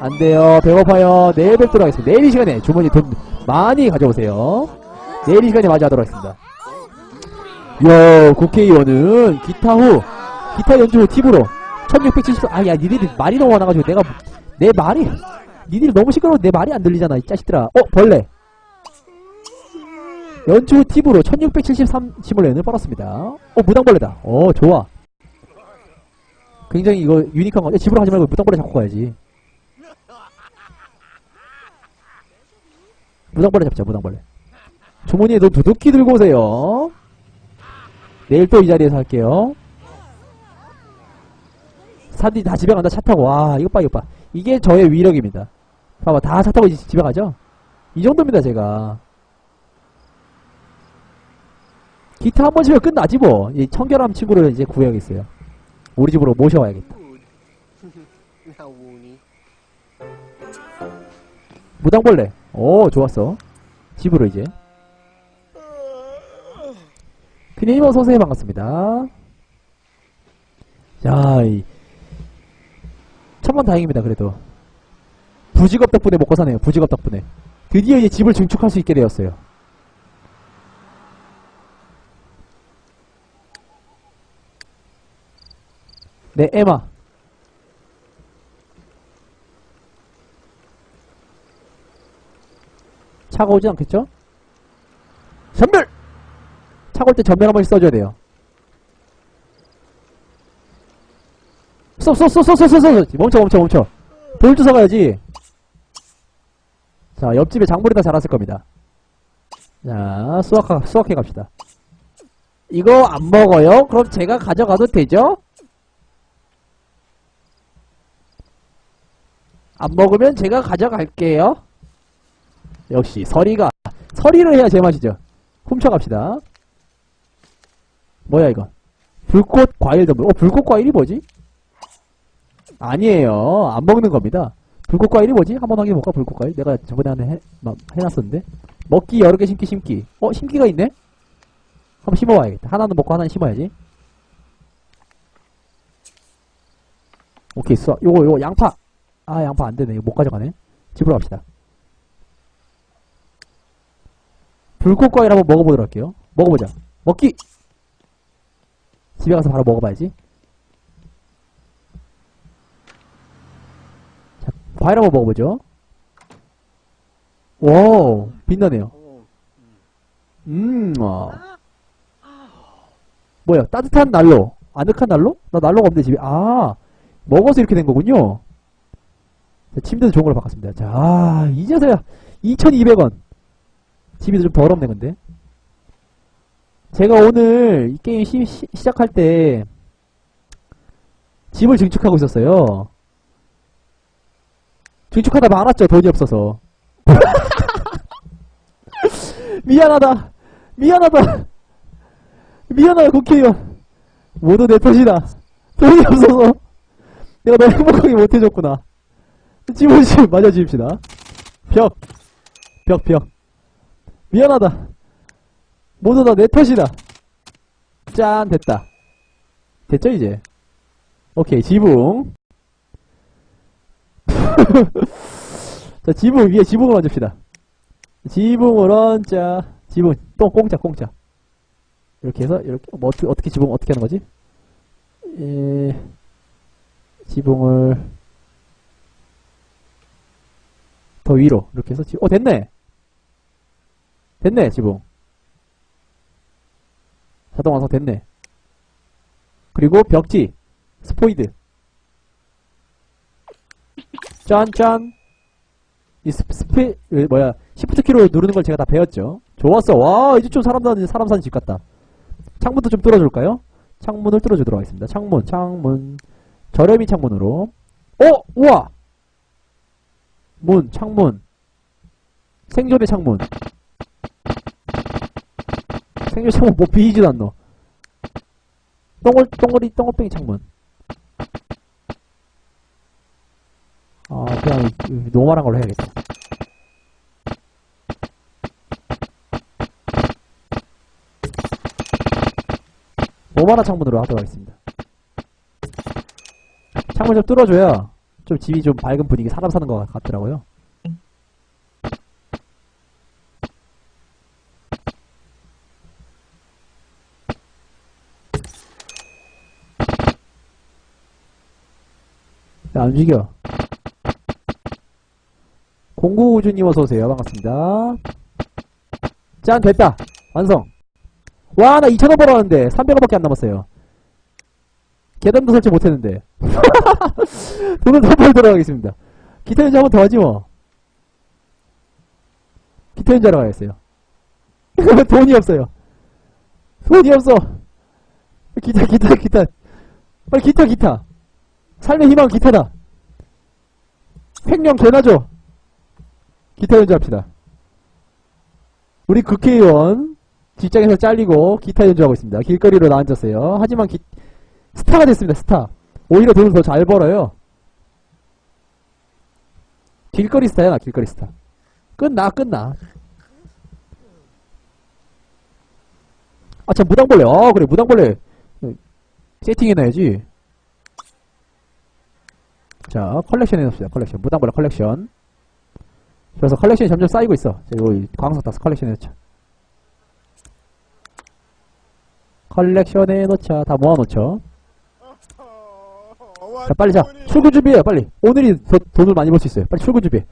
안 돼요. 배고파요. 내일 뵙도록 하겠습니다. 내일 이 시간에 주머니 돈 많이 가져오세요. 내일 이 시간에 맞이하도록 하겠습니다. 이야, 국회의원은 기타 후, 기타 연주 후 팁으로 1670, 아, 야, 니들이 말이 너무 많아가지고 내가, 내 말이, 니들이 너무 시끄러워. 내 말이 안 들리잖아, 이 자식들아. 어, 벌레. 연주 후 팁으로 1673 시뮬레인을 벌었습니다. 어, 무당벌레다. 어, 좋아. 굉장히 이거 유니크한 거. 야, 집으로 가지 말고 무당벌레 잡고 가야지. 무당벌레 잡자, 무당벌레. 주머니에 도 두둑히 들고 오세요. 내일 또 이 자리에서 할게요. 사람들이 다 집에 간다, 차 타고. 와, 이것 봐, 이것 봐. 이게 저의 위력입니다. 봐봐, 다 차 타고 집에 가죠? 이 정도입니다, 제가. 기타 한 번 치면 끝나지 뭐. 이 청결함 친구를 이제 구해야겠어요. 우리 집으로 모셔와야겠다. 무당벌레. 오, 좋았어. 집으로 이제. 그님 어서오세요. 반갑습니다. 야, 이. 천만 다행입니다, 그래도. 부직업 덕분에 먹고 사네요, 부직업 덕분에. 드디어 이제 집을 증축할 수 있게 되었어요. 네, 에마. 차가 오진 않겠죠? 전멸! 차가 올 때 전멸 한 번씩 써줘야 돼요. 쏘, 쏘, 쏘, 쏘, 쏘, 쏘, 쏘. 멈춰, 멈춰, 멈춰. 돌 주워 가야지. 자, 옆집에 작물이 다 자랐을 겁니다. 자, 수확, 수확해 갑시다. 이거 안 먹어요? 그럼 제가 가져가도 되죠? 안 먹으면 제가 가져갈게요. 역시 서리가 서리를 해야 제맛이죠. 훔쳐갑시다. 뭐야 이거? 불꽃 과일 덤불. 어 불꽃 과일이 뭐지? 아니에요. 안 먹는 겁니다. 불꽃 과일이 뭐지? 한번 확인해 볼까? 불꽃 과일. 내가 저번에 하나 해, 막 해놨었는데. 먹기 여러 개 심기 심기. 어 심기가 있네? 한번 심어봐야겠다. 하나는 먹고 하나는 심어야지. 오케이 써. 요거 요거 양파. 아 양파 안 되네. 이거 못 가져가네. 집으로 갑시다. 불꽃과일 한번 먹어보도록 할게요. 먹어보자. 먹기! 집에 가서 바로 먹어봐야지. 자, 과일 한번 먹어보죠. 오, 빛나네요. 음, 어. 뭐야, 따뜻한 난로. 아늑한 난로? 나 난로가 없는데 집에. 아, 먹어서 이렇게 된 거군요. 자, 침대도 좋은 걸로 바꿨습니다. 자, 아, 이제서야 2,200원. 집이 좀 더럽네 근데. 제가 오늘 이 게임 시, 시, 시 작할 때 집을 증축하고 있었어요. 증축하다 말았죠 돈이 없어서. 미안하다. 미안하다. 미안하다 국회의원. 모두 내 탓이다. 돈이 없어서. 내가 너 행복하게 못해줬구나. 집을 좀 맞아주십시다. 벽. 벽, 벽. 미안하다. 모두 다 내 탓이다. 짠, 됐다. 됐죠, 이제? 오케이, 지붕. 자, 지붕, 위에 지붕을 얹읍시다. 지붕을 얹자. 지붕, 또 공짜, 공짜. 이렇게 해서, 이렇게, 뭐, 어떻게, 어떻게 지붕, 어떻게 하는 거지? 에, 지붕을, 더 위로, 이렇게 해서, 지, 어, 됐네! 됐네 지붕. 자동 완성 됐네. 그리고 벽지 스포이드. 짠짠. 이 스, 스페 으, 뭐야 시프트 키로 누르는 걸 제가 다 배웠죠. 좋았어. 와 이제 좀 사람 사는 사람 사는 집 같다. 창문도 좀 뚫어줄까요? 창문을 뚫어주도록 하겠습니다. 창문 창문. 저렴이 창문으로. 어 우와! 문 창문. 생존의 창문 생존 창문 뭐 비이지도 않노. 똥을, 똥거리, 똥거뱅이 창문. 아, 그냥, 노멀한 걸로 해야겠다. 노멀한 창문으로 하도록 하겠습니다. 창문 좀 뚫어줘야 좀 집이 좀 밝은 분위기, 사람 사는 것 같더라고요. 안 움직여. 공구우주님 어서오세요. 반갑습니다. 짠, 됐다. 완성. 와, 나 2,000원 벌었는데, 300원밖에 안 남았어요. 계단도 설치 못했는데. 돈을 더 벌도록 하겠습니다. 기타 연주 한번 더 하지 뭐. 기타 연주하러 가야겠어요. 돈이 없어요. 돈이 없어. 기타, 기타, 기타. 빨리 기타, 기타. 삶의 희망 기타다. 횡령 개나죠? 기타 연주합시다. 우리 국회의원 직장에서 잘리고 기타 연주하고 있습니다. 길거리로 나앉았어요. 하지만 기- 스타가 됐습니다. 스타. 오히려 돈을 더 잘 벌어요. 길거리 스타야, 나 길거리 스타. 끝나, 끝나. 아, 참, 무당벌레. 아, 그래, 무당벌레. 세팅해놔야지. 자, 컬렉션 해놓읍시다. 컬렉션. 무당벌레 컬렉션. 그래서 컬렉션이 점점 쌓이고 있어. 자, 이거 광석 다스 컬렉션 해놓자. 컬렉션 해놓자. 다 모아놓죠. 자, 빨리 자. 출근 준비해, 빨리. 오늘이 더 돈을 많이 벌 수 있어요. 빨리 출근 준비.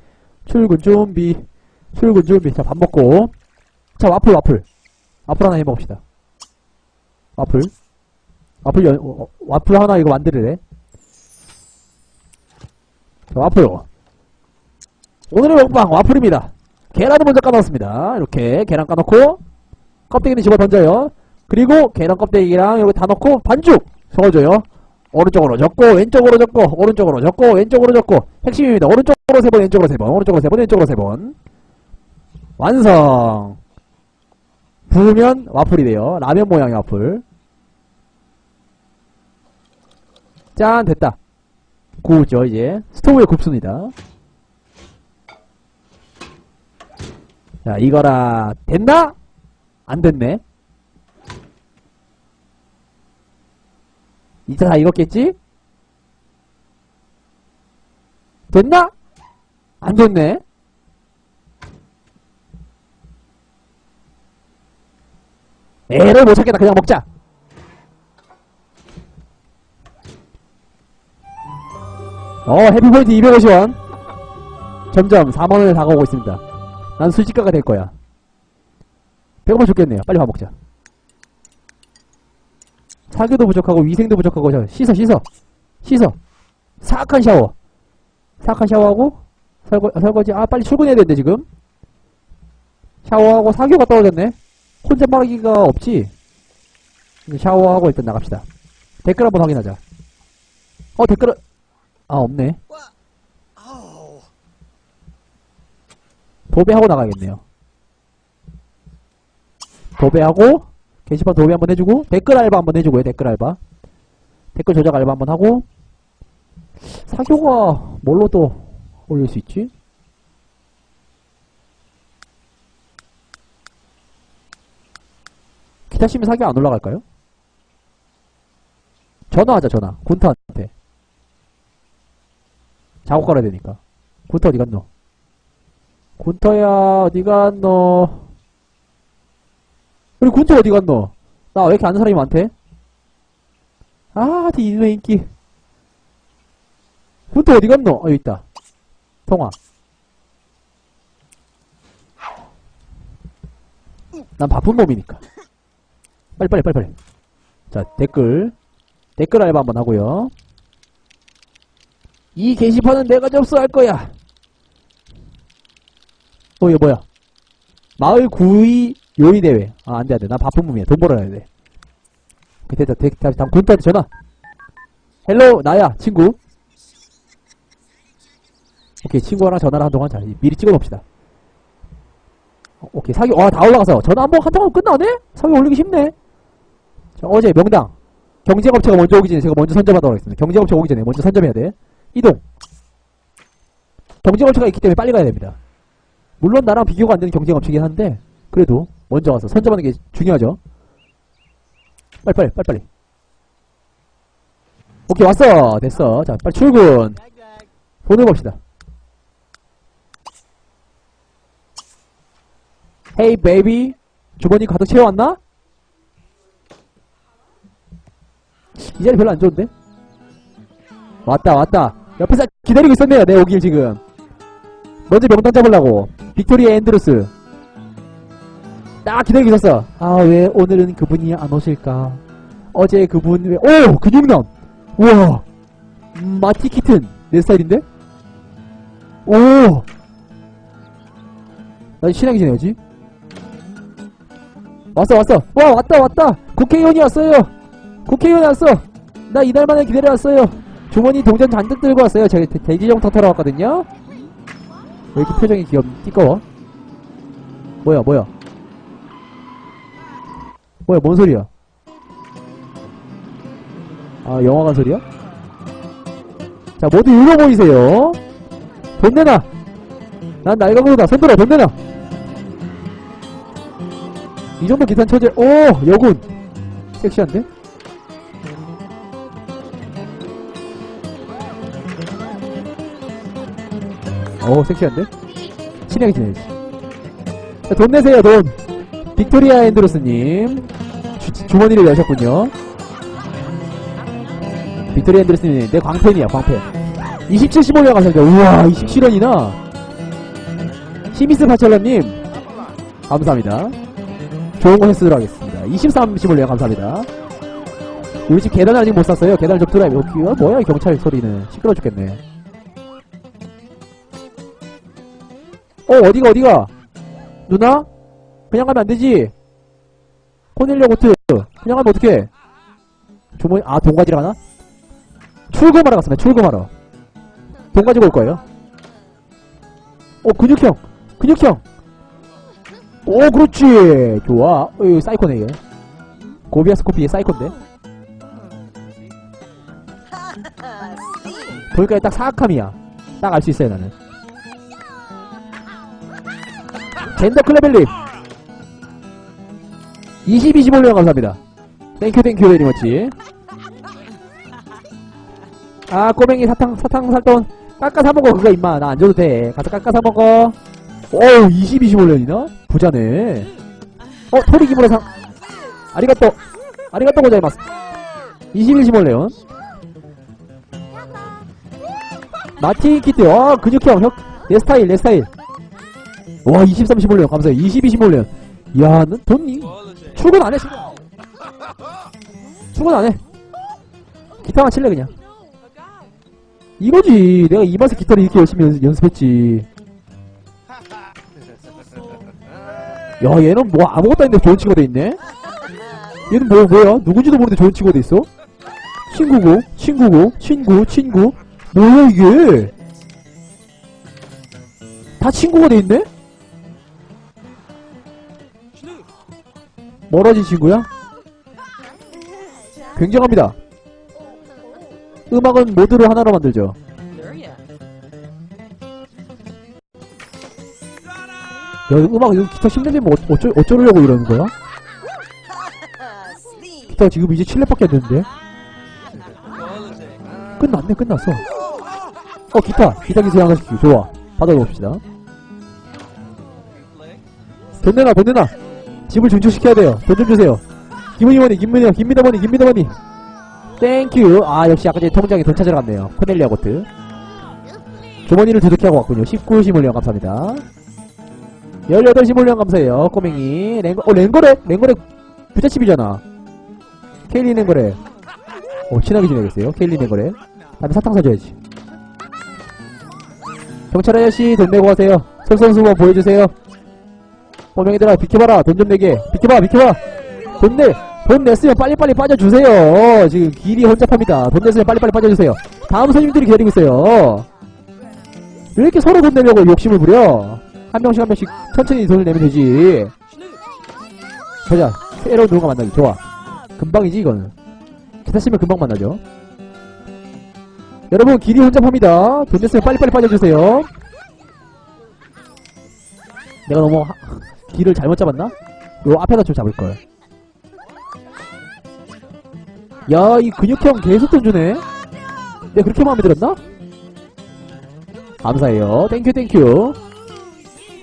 출근 준비. 출근 준비. 자, 밥 먹고. 자, 와플, 와플. 와플 하나 해 먹읍시다. 와플. 와플, 연, 어, 어, 와플 하나 이거 만들으래. 자, 와플. 오늘의 먹방 와플입니다. 계란을 먼저 까놓습니다. 이렇게 계란 까놓고 껍데기는 집어 던져요. 그리고 계란 껍데기랑 이렇게 다 넣고 반죽 적어줘요. 오른쪽으로 접고 왼쪽으로 접고 오른쪽으로 접고 왼쪽으로 접고 핵심입니다. 오른쪽으로 세 번, 왼쪽으로 세 번, 오른쪽으로 세 번, 왼쪽으로 세 번. 완성. 부으면 와플이 돼요. 라면 모양의 와플. 짠 됐다. 구우죠 이제 스토브에 굽습니다. 자 이거라 됐나? 안 됐네. 이제 다 익었겠지? 됐나? 안 됐네. 애를 못 찾겠다. 그냥 먹자. 어, 해피포인트 250원. 점점 4만원에 다가오고 있습니다. 난 순식가가 될 거야. 배고파 죽겠네요. 빨리 밥 먹자. 사교도 부족하고 위생도 부족하고 저 씻어 씻어 씻어 사악한 샤워 사악한 샤워하고 설거, 설거지 아 빨리 출근해야 되는데 지금 샤워하고 사교가 떨어졌네 혼자 말하기가 없지 샤워하고 일단 나갑시다 댓글 한번 확인하자 어 댓글은 아 없네. 도배하고 나가야겠네요. 도배하고 게시판 도배 한번 해주고 댓글 알바 한번 해주고요 댓글 알바. 댓글 조작 알바 한번 하고. 사교가 뭘로 또 올릴 수 있지? 기타 치면 사교 안 올라갈까요? 전화하자 전화. 군타한테 작업 걸어야 되니까 군타 어디 갔노? 군타야 어디 갔노? 우리 군타 어디 갔노? 나 왜 이렇게 아는 사람이 많대? 아, 이 이놈의 인기. 군타 어디 갔노? 어, 여기 있다. 통화. 난 바쁜 몸이니까. 빨리, 빨리, 빨리, 빨리. 자, 댓글. 댓글 알바 한번 하고요. 이 게시판은 내가 접수할 거야. 어, 이거 뭐야? 마을 구이 요리 대회. 아, 안 돼, 안 돼. 나 바쁜 몸이야. 돈 벌어야 돼. 오케이, 됐다. 됐다. 다음 군타한테 전화. 헬로, 나야, 친구. 오케이, 친구랑 전화를 한동안 잘, 미리 찍어 놓읍시다. 어, 오케이, 사기, 와, 다 올라가서. 전화 한 번 한동안 끝나네? 사기 올리기 쉽네. 자, 어제 명당. 경쟁업체가 먼저 오기 전에 제가 먼저 선점하도록 하겠습니다. 경쟁업체가 오기 전에 먼저 선점해야 돼. 이동. 경쟁 업체가 있기 때문에 빨리 가야 됩니다. 물론 나랑 비교가 안 되는 경쟁 업체긴 한데, 그래도 먼저 와서 선점하는 게 중요하죠. 빨리빨리 빨리빨리. 오케이 왔어 됐어. 자 빨리 출근. 돈을 봅시다. 헤이 베이비 주머니 가득 채워왔나? 이 자리 별로 안 좋은데? 왔다 왔다 옆에서 기다리고 있었네요 내 오길 지금. 먼저 명단 잡으려고. 빅토리아 앤드루스. 딱 기다리고 있었어. 아 왜 오늘은 그분이 안 오실까? 어제 그분 왜 오! 근육남! 우와! 음, 마티 키튼! 내 스타일인데? 오! 나 신나게 지내야지? 왔어 왔어. 와 왔다 왔다! 국회의원이 왔어요! 국회의원 왔어! 나 이달 만에 기다려왔어요 주머니 동전 잔뜩 들고 왔어요. 제가 대- 대지정터 타러 왔거든요. 왜 이렇게 표정이 귀엽 띠꺼워? 뭐야 뭐야? 뭐야 뭔 소리야? 아 영화관 소리야? 자 모두 읽어 보이세요. 돈 내놔! 난 날강도다. 손들어 돈 내놔! 이 정도 기탄 처제 오 여군! 섹시한데? 오 섹시한데? 친하게 지내야지. 자, 돈 내세요 돈. 빅토리아 앤드로스님 주, 주머니를 여셨군요. 빅토리아 앤드로스님 내 광팬이야 광팬. 27, 15년 감사합니다 우와 27원이나. 히미스 파철러님 감사합니다. 좋은 거 횟수로 하겠습니다. 23, 15년 감사합니다. 우리 집 계단 아직 못 샀어요. 계단을 좀 뚫어야 어, 뭐야 이 경찰 소리는. 시끄러 죽겠네 어 어디가 어디가? 누나? 그냥 가면 안되지? 코넬리아 고트. 그냥 가면 어떡해? 주머니 아 돈가지러 가나? 출금하러 갔습니다 출금하러. 돈 가지고 올 거예요? 어 근육형 근육형. 오 그렇지. 좋아. 어 이거 사이코네 이게 고비아스코피의 사이코인데. 보니까 딱 사악함이야. 딱 알 수 있어요 나는 젠더 클레벨님. 20, 25년 감사합니다. 땡큐 땡큐 베리머치 아 꼬맹이 사탕 사탕 살돈 깎아 사먹어. 그거 임마. 나 안 줘도 돼. 가서 깎아 사먹어. 어우 20, 25년이나? 부자네. 어 토리 기무라상 아리가또 아리가또 고자이마스 20, 25년 마틴 키트. 와 근육형 형, 내 스타일 내 스타일 와 23, 15년. 감사해요. 20, 25년. 이야 넌 돈이 출근 안해 출근. 출근 안해. 기타만 칠래 그냥. 이거지. 내가 이 맛에 기타를 이렇게 열심히 연, 연습했지. 야 얘는 뭐 아무것도 아닌데 좋은 친구가 돼 있네? 얘는 뭐 뭐야? 누군지도 모르는데 좋은 친구가 돼 있어? 친구고 친구고 친구 친구. 뭐야 이게? 다 친구가 돼 있네 멀어진 친구야 굉장합니다 음악은 모두를 하나로 만들죠 야, 음악, 이거 기타 10렙이면 어, 어쩌, 어쩌려고 이러는 거야? 기타 지금 이제 7렙밖에 안 됐는데? 끝났네, 끝났어. 어, 기타. 기타 기술 하나 시키기. 좋아. 받아봅시다. 돈 내놔, 돈 내놔. 집을 준출시켜야 돼요. 돈 좀 주세요. 김은희머니, 김문희, 김미다머니, 김미다머니. 땡큐. 아, 역시 아까 전에 통장에 돈 찾으러 갔네요. 코넬리아 고트. 주머니를 두둑히 하고 왔군요. 19 시물령 감사합니다. 18 시물령 감사해요. 꼬맹이. 랭거, 어, 랭거래? 랭거래 부잣집이잖아. 케일리 랭거래. 어, 친하게 지내겠어요. 케일리 랭거래. 다음에 사탕 사줘야지. 경찰 아저씨 돈 내고 가세요. 솔선수범 보여주세요. 꼬맹이들아 비켜봐라. 돈 좀 내게. 비켜봐 비켜봐. 돈 내. 돈 냈으면 빨리빨리 빠져주세요. 지금 길이 혼잡합니다. 돈 냈으면 빨리빨리 빠져주세요. 다음 손님들이 기다리고 있어요. 왜 이렇게 서로 돈 내려고 욕심을 부려? 한 명씩 한 명씩 천천히 돈을 내면 되지. 보자. 새로운 누군가 만나기. 좋아. 금방이지, 이거는. 기타 쓰면 금방 만나죠. 여러분, 길이 혼잡합니다. 돈 냈으면 빨리빨리 빠져주세요. 내가 너무 하- 길을 잘못 잡았나? 요 앞에다 좀 잡을걸. 야, 이 근육형 계속 돈 주네? 내가 그렇게 마음에 들었나? 감사해요. 땡큐, 땡큐.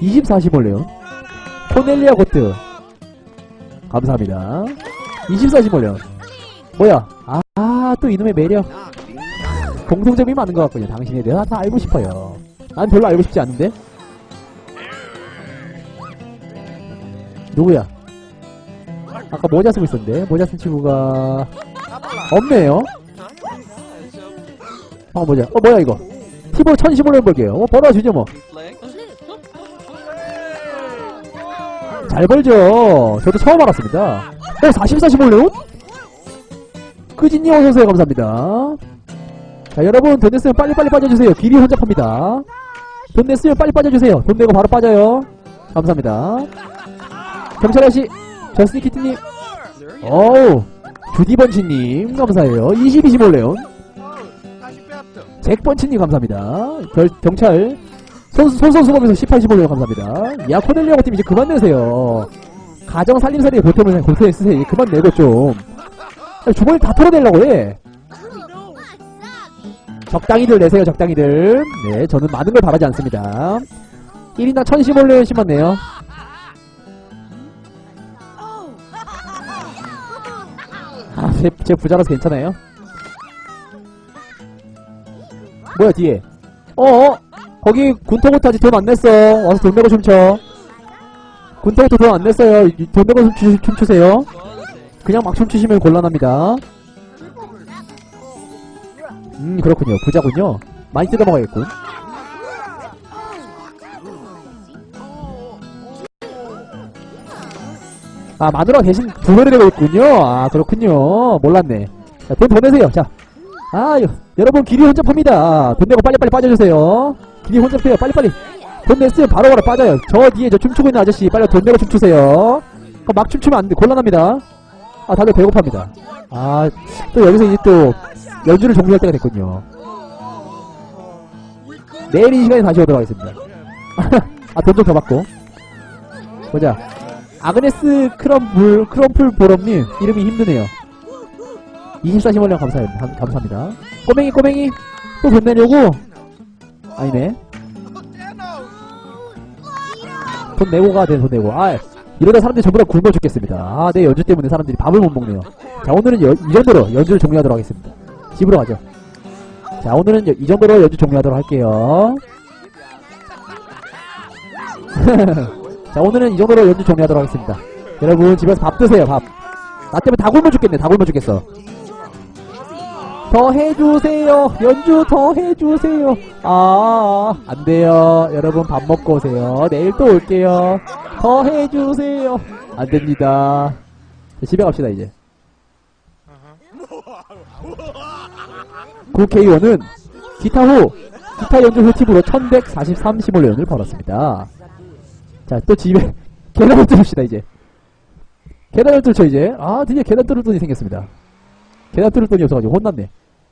24 시몰레온. 코넬리아 고트. 감사합니다. 24 시몰레온. 뭐야? 아, 아, 또 이놈의 매력. 공통점이 많은 것 같군요. 당신에 대해서 다 알고 싶어요. 난 별로 알고 싶지 않은데? 누구야? 아까 모자 쓰고 있었는데, 모자 쓴 친구가, 없네요? 어, 뭐냐? 어, 뭐야, 이거? 티볼 1015년 벌게요. 어, 벌어주죠, 뭐. 잘 벌죠. 저도 처음 알았습니다. 어, 44, 15년? 끄진님 어서오세요. 감사합니다. 자, 여러분, 돈 냈으면 빨리빨리 빠져주세요. 길이 혼잡합니다. 돈 냈으면 빨리 빠져주세요. 돈 내고 바로 빠져요. 감사합니다. 경찰 아저씨, 저스티 키트님, 어우, 주디번치님, 감사해요. 22, 15레온. 잭번치님, 감사합니다. 결, 경찰, 손, 손선수범에서 18, 15레온 감사합니다. 야, 코넬리아 같은 이제 그만 내세요. 가정 살림살이에 보탬을, 보탬 쓰세요. 그만 내고 좀. 주머니 다 털어내려고 해. 적당히들 내세요, 적당히들. 네, 저는 많은 걸 바라지 않습니다. 1인당 1015레온 심었네요. 아, 제, 제 부자라서 괜찮아요. 뭐야, 뒤에. 어어? 거기 군토고트 아직 돈 안 냈어. 와서 돈 내고 춤춰. 군토고트 돈안 냈어요. 이- 돈 내고 춤추, 춤추세요. 그냥 막 춤추시면 곤란합니다. 음, 그렇군요. 부자군요. 많이 뜯어먹어야겠군. 아, 마누라 대신 내고 있군요. 아, 그렇군요. 몰랐네. 자, 돈더 내세요. 자. 아, 여, 여러분, 길이 혼잡합니다. 돈 내고 빨리빨리 빠져주세요. 길이 혼잡해요. 빨리빨리. 돈 냈으면 바로 바로 빠져요. 저 뒤에 저 춤추고 있는 아저씨, 빨리 돈 내고 춤추세요. 그럼 막 춤추면 안 돼. 곤란합니다. 아, 다들 배고파합니다. 아, 또 여기서 이제 또 연주를 종료할 때가 됐군요. 내일 이 시간에 다시 오도록 하겠습니다. 아, 돈 좀 더 받고. 보자. 아그네스 크럼플, 크럼플 보럼님, 이름이 힘드네요. 24시몰령 감사합니다. 감- 감사합니다. 꼬맹이, 꼬맹이, 또돈 내려고? 아니네. 돈 내고 가, 돼, 돈 내고. 아, 이러다 사람들이 전부 다 굶어 죽겠습니다. 아, 내 연주 때문에 사람들이 밥을 못 먹네요. 자, 오늘은 여- 이 정도로 연주를 종료하도록 하겠습니다. 집으로 가죠. 자, 오늘은 여- 이 정도로 연주 종료하도록 할게요. 자, 오늘은 이 정도로 연주 종료하도록 하겠습니다. 여러분, 집에서 밥 드세요, 밥. 나 때문에 다 굶어 죽겠네, 다 굶어 죽겠어. 더 해주세요. 연주 더 해주세요. 아, 안 돼요. 여러분, 밥 먹고 오세요. 내일 또 올게요. 더 해주세요. 안 됩니다. 자, 집에 갑시다, 이제. 국회의원은 기타 후, 기타 연주 후 팁으로 1143시몰레온을 벌었습니다. 자, 또 집에 계단을 뚫읍시다, 이제. 계단을 뚫죠, 이제. 아, 드디어 계단 뚫을 돈이 생겼습니다. 계단 뚫을 돈이 없어가지고 혼났네.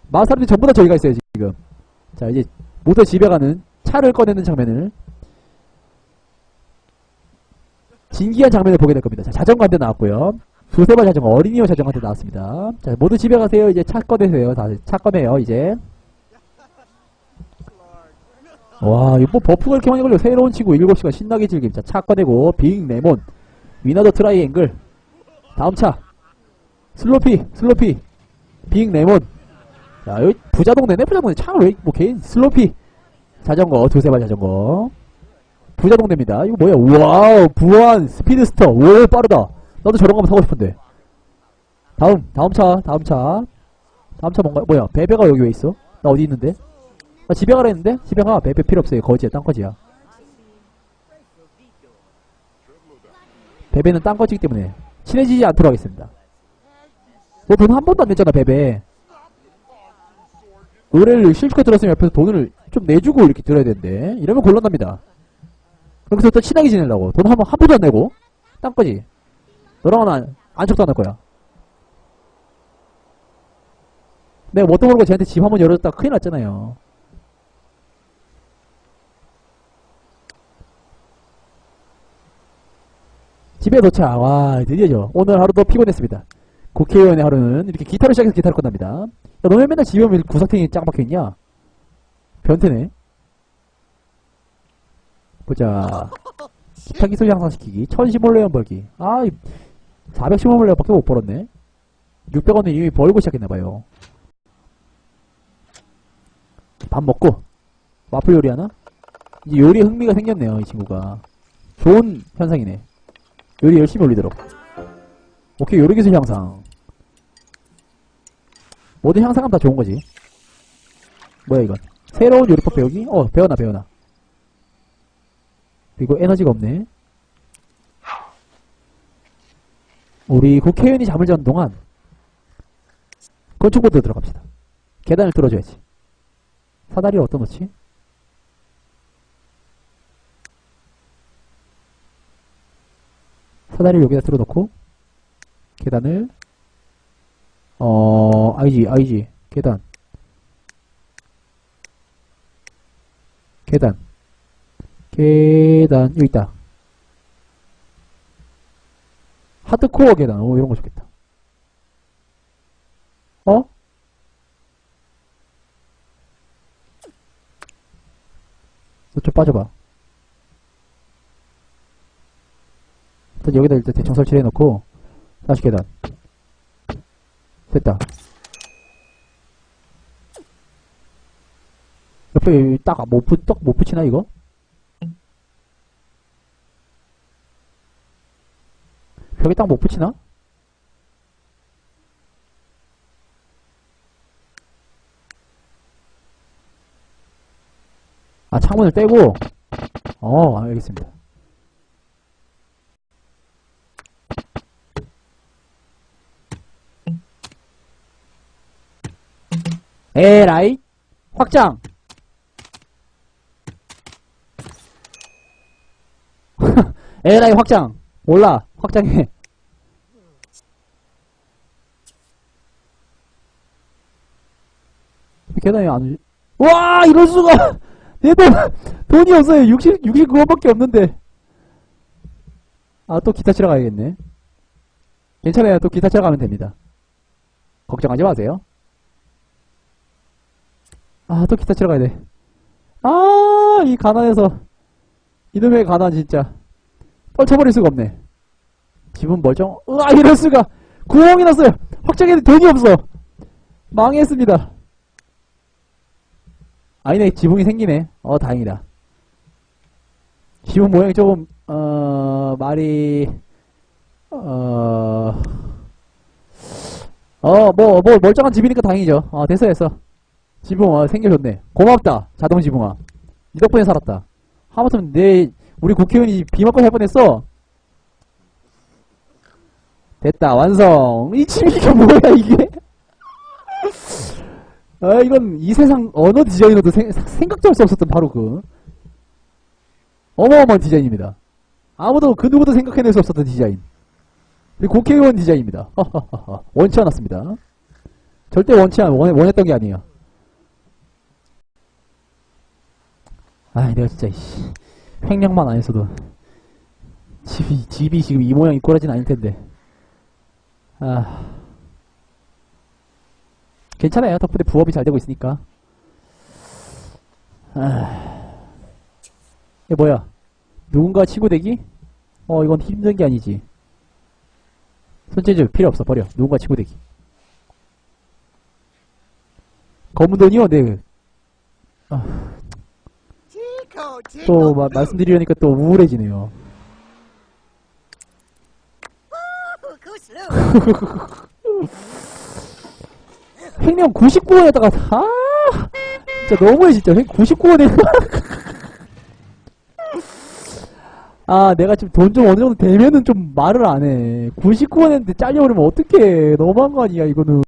마을 사람들이 전부 다 저기가 있어요, 지금. 자, 이제 모두 집에 가는 차를 꺼내는 장면을 진기한 장면을 보게 될 겁니다. 자, 자전거 한대 나왔고요. 두세 발 자전거, 어린이용 자전거 한대 나왔습니다. 자, 모두 집에 가세요. 이제 차 꺼내세요. 다들 차 꺼내요, 이제. 와, 이거 뭐 버프가 이렇게 많이 걸려. 새로운 친구 7시간 신나게 즐김. 자, 차 꺼내고, 빅 레몬, 위너더 트라이앵글. 다음 차. 슬로피, 슬로피, 빅 레몬. 자, 여기 부자동 내네, 부자동 내. 차가 왜, 뭐, 개인, 슬로피. 자전거, 두세 발 자전거. 부자동 됩니다. 이거 뭐야? 와우, 부안, 스피드스터. 오, 빠르다. 나도 저런 거 한번 타고 싶은데. 다음, 다음 차, 다음 차. 다음 차 뭔가요? 뭐야? 베베가 여기 왜 있어? 나 어디 있는데? 나 집에 가라 했는데? 집에 가. 베베 필요 없어요. 거지야, 딴거지야. 베베는 딴거지기 때문에 친해지지 않도록 하겠습니다. 너 돈 한 번도 안 냈잖아, 베베. 노래를 실컷 들었으면 옆에서 돈을 좀 내주고 이렇게 들어야 되는데 이러면 곤란합니다. 그래서 또 친하게 지내려고 돈 한 번한 푼도 안 내고 딴 거지. 너랑은 안, 안쪽도 안 할 거야. 내가 뭣도 모르고 쟤한테 집 한 번 열어줬다가 큰일 났잖아요. 집에 도착. 와, 드디어죠. 오늘 하루도 피곤했습니다. 국회의원의 하루는 이렇게 기타로 시작해서 기타를 끝납니다. 야, 너왜 맨날 집에 오면 구석탱이 짱 박혀있냐? 변태네. 보자. 기타 기술 향상시키기. 1015레온 벌기. 아, 415레온 밖에 못 벌었네. 600원은 이미 벌고 시작했나봐요. 밥 먹고, 와플 요리 하나? 이제 요리에 흥미가 생겼네요, 이 친구가. 좋은 현상이네. 요리 열심히 올리도록. 오케이, 요리 기술 향상. 모든 향상하면 다 좋은 거지. 뭐야, 이건. 새로운 요리법 배우기? 어, 배워놔, 배워놔. 그리고 에너지가 없네. 우리 국회의원이 잠을 자는 동안 건축보드 들어갑시다. 계단을 뚫어줘야지. 사다리를 어디다 놓지? 사다리를 여기다 들어놓고 계단을 어 아이지 아이지 계단. 계단. 계단 여기 있다. 하드코어 계단. 오 이런 거 좋겠다. 어? 저쪽 빠져봐 일단 여기다 일단 대충 설치를 해놓고 다시 계단 됐다 옆에 딱못 붙, 딱못 붙이나 이거? 벽에 딱 못 붙이나? 아 창문을 떼고 어 알겠습니다 에라이 확장. 에라이 확장. 몰라. 확장해. 계단이 안 오지. 와 이럴 수가. 내돈 돈이 없어요. 60 69원밖에 없는데. 아 또 기타 치러 가야겠네. 괜찮아요. 또 기타 치러 가면 됩니다. 걱정하지 마세요 아 또 기타 치러 가야 돼 아 이 가난해서. 이놈의 가난 진짜. 떨쳐버릴 수가 없네. 기분 멀쩡. 으아 이럴 수가. 구멍이 났어요. 확장에는 돈이 없어. 망했습니다. 아니네 지붕이 생기네. 어 다행이다. 지붕 모양이 조금 어 말이 어 어 뭐 뭐 멀쩡한 집이니까 다행이죠. 어 됐어 됐어 지붕 어 생겨졌네. 고맙다 자동 지붕아. 이 덕분에 살았다. 하마터면 내 우리 국회의원이 비 맞고 살 뻔했어. 됐다 완성. 이 집이 이게 뭐야 이게? 아 이건 이 세상 어느 디자이너도 생, 생각도 할 수 없었던 바로 그 어마어마한 디자인입니다. 아무도 그 누구도 생각해낼 수 없었던 디자인. 이 국회의원 디자인입니다. 원치 않았습니다. 절대 원치 않 원, 원했던 게 아니에요 아 내가 진짜 씨. 횡령만 안 했어도 집이 집이 지금 이 모양 이 꼴하진 않을 텐데. 아. 괜찮아요. 덕분에 부업이 잘 되고 있으니까. 아. 이게 뭐야? 누군가 친구 되기? 어 이건 힘든 게 아니지. 손재주 필요 없어. 버려. 누군가 친구 되기. 검은 돈이요? 네 또 마- 말씀드리려니까 또 우울해지네요. 횡령 99원에다가 아! 진짜 너무해 진짜 99원에. 아 내가 지금 돈 좀 어느 정도 되면은 좀 말을 안해. 99원 했는데 잘려버리면 어떡해. 너무한 거 아니야 이거는